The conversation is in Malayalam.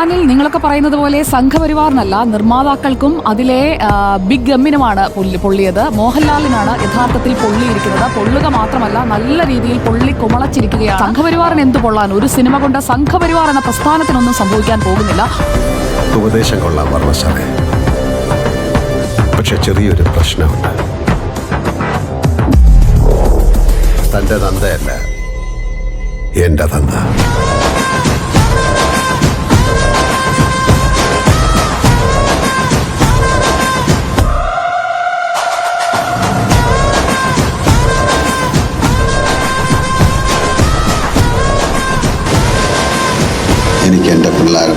ാനിൽ നിങ്ങളൊക്കെ പറയുന്നത് പോലെ സംഘപരിവാറിനല്ല നിർമ്മാതാക്കൾക്കും അതിലെ ബിഗ് ഗമ്മിനുമാണ് പൊള്ളിയത്. മോഹൻലാലിനാണ് യഥാർത്ഥത്തിൽ പൊള്ളിയിരിക്കുന്നത്. പൊള്ളുക മാത്രമല്ല നല്ല രീതിയിൽ പൊള്ളി കുമളച്ചിരിക്കുകയാണ്. സംഘപരിവാറിന് എന്ത് പൊള്ളാൻ? ഒരു സിനിമ കൊണ്ട് സംഘപരിവാർ എന്ന പ്രസ്ഥാനത്തിനൊന്നും സംഭവിക്കാൻ പോകുന്നില്ല. ഉപദേശം കൊള്ളാം പക്ഷെ ചെറിയൊരു പ്രശ്നമുണ്ട്. തന്റെ തന്തയല്ല എന്റെ തന്ത. இருக்கின்ற பிள்ளாக